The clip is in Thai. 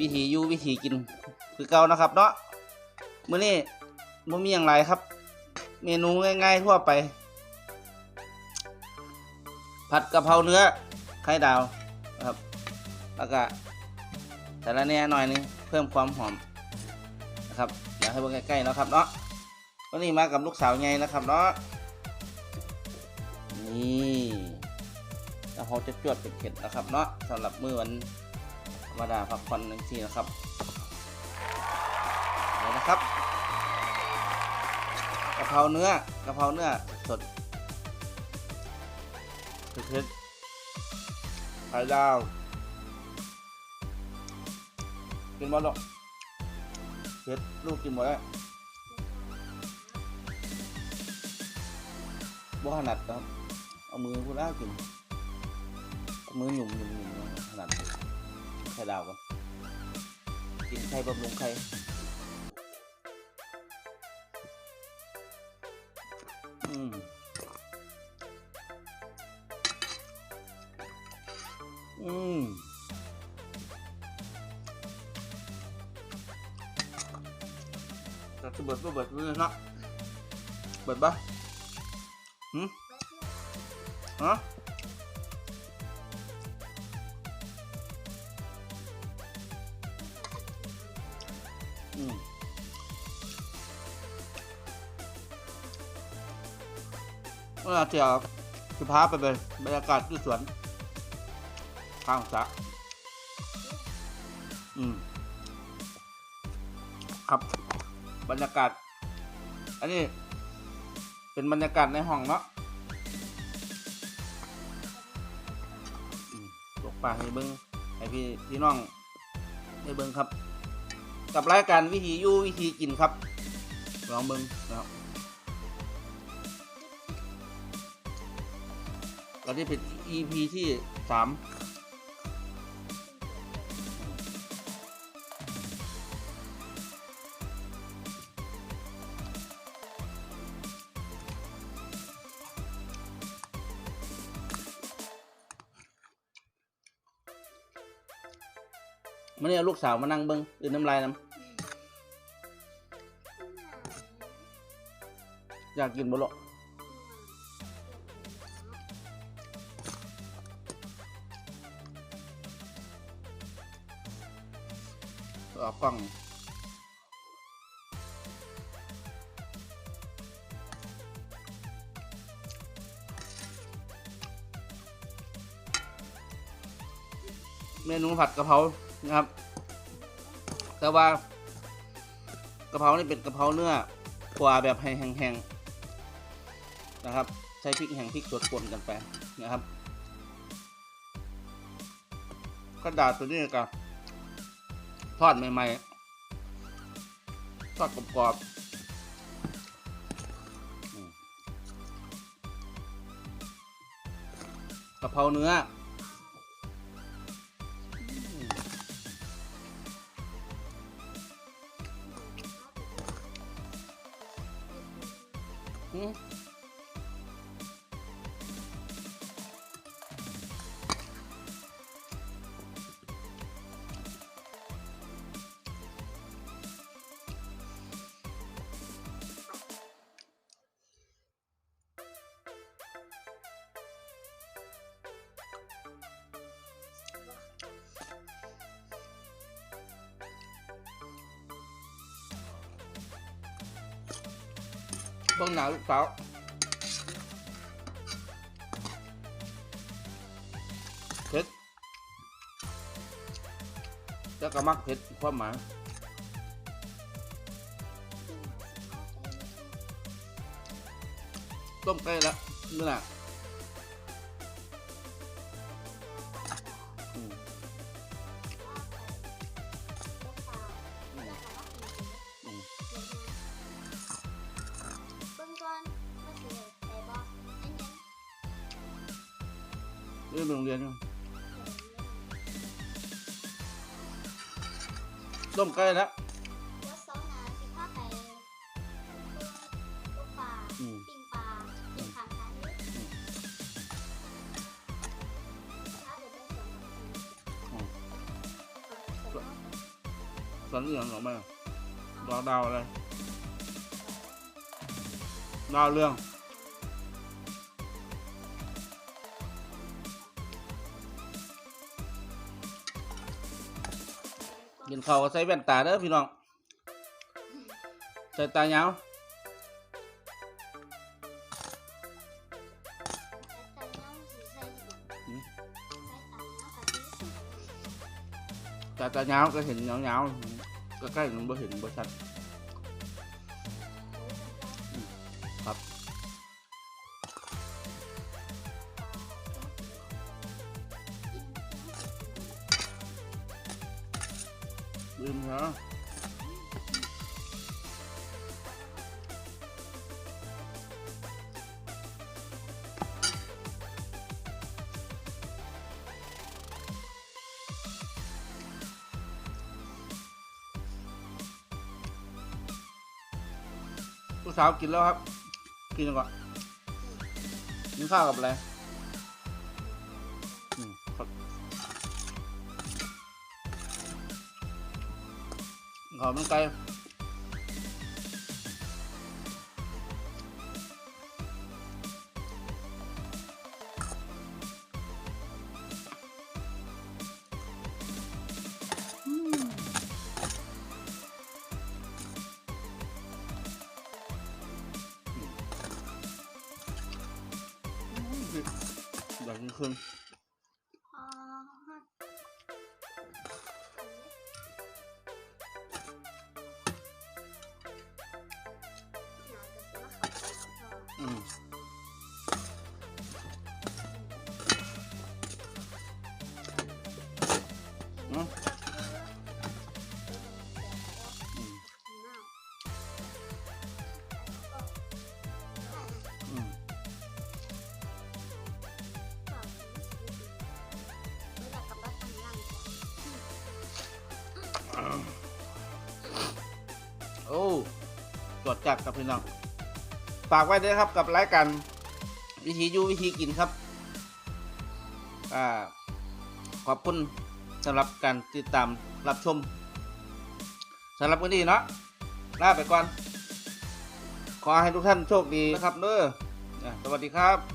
วิธีอยู่วิธีกินคือเก่านะครับเนาะมื้อนี้บ่มีหยังหลายครับ เมนูง่าย ๆ ทั่วไป ผัดกะเพราเนื้อไข่ดาวนะครับแล้วก็แต่ละแหน่หน่อยนึงเพิ่มความหอมนะครับเดี๋ยวให้เบิ่งใกล้ๆนะครับเนาะวันนี้มากับลูกสาวไงนะครับเนาะนี่แล้วเขาจะจวดเป็นเผ็ดนะครับเนาะสำหรับมื้อวัน ธรรมดาพักผ่อนนึงทีนะครับนี่นะครับกะเพราเนื้อกะเพราเนื้อสดเผ็ดๆไข่ดาวกินบอลหรอกเผ็ดลูกกินหมดแล้วบ่ถนัดครับเอามือพูดแล้วกินเอามือหยุ่มหยุ่มหยุ่มถนัดไข่ดาวกันกินไข่บำรุงไข่อืมอืมจะเบิด บ่เบิดมือเนาะเบิดปะหืมฮะ เมื่อเที่ยวจะพาไปเลยบรรยากาศที่สวน ข้างสระอืม ครับ บรรยากาศ อันนี้ เป็นบรรยากาศในห้องเนาะตกปลาให้เบิ้งให้พี่พี่น้องให้เบิ้งครับ กับรายการวิธียู่วิธีกินครับ ลองเบิ้งนะครับตอนนี้เป็น EP ที่สาม มื่อนี้เอาลูกสาวมานั่งเบิ้งอื่นน้ำลายน้ำอยากกินบ่หรอกเอากล้องเมนูผัดกะเพรา นะครับ แต่ว่ากระเพรานี่เป็นกระเพราเนื้อขัวแบบแห้งๆนะครับ ใช้พริกแห้งพริกสดป่นกันไปนะครับกระดาษตัวนี้กับทอดใหม่ๆทอดกรอบๆอืมกะเพราเนื้อ อื มเบิ่งหนาวลูกสาวเผ็ดแล้วก็มักเผ็ดความหมายต้มไก่ละนี่แหละ เรื่องโรงเรียนต้มไก่ละว่าสองนาสิพาไปตกปลาอืมปิ้งปลาปิ้งขางทางนี้ถ้าเดี๋ยวสวนอืมสวนสอนเรื่องหรอไม่ดาวดาวอะไร ดาวเรื่อง กินข้าวก็ใส่แว่นตาเด้อพี่น้อง ใส่ตายาวแต่ตอนนี้สีใส่อยู่ตาตายาวก็เห็นยาวๆก็ใกล้ๆมันบ่เห็นบ่ชัด ลืมเหรอผู้สาวกินแล้วครับ กินก่อนกินข้าวกับอะไร ขอมันไกับพ่ออืมเนาะอืมอืมโอ้จจัดกับพี่น้อง ฝากไว้ด้วยครับกับรายการวิธีอยู่วิธีกินครับอ่าขอบคุณสำหรับการติดตามรับชมสำหรับวันนี้เนาะลาไปก่อน ขอให้ทุกท่านโชคดีนะครับเด้อสวัสดีครับ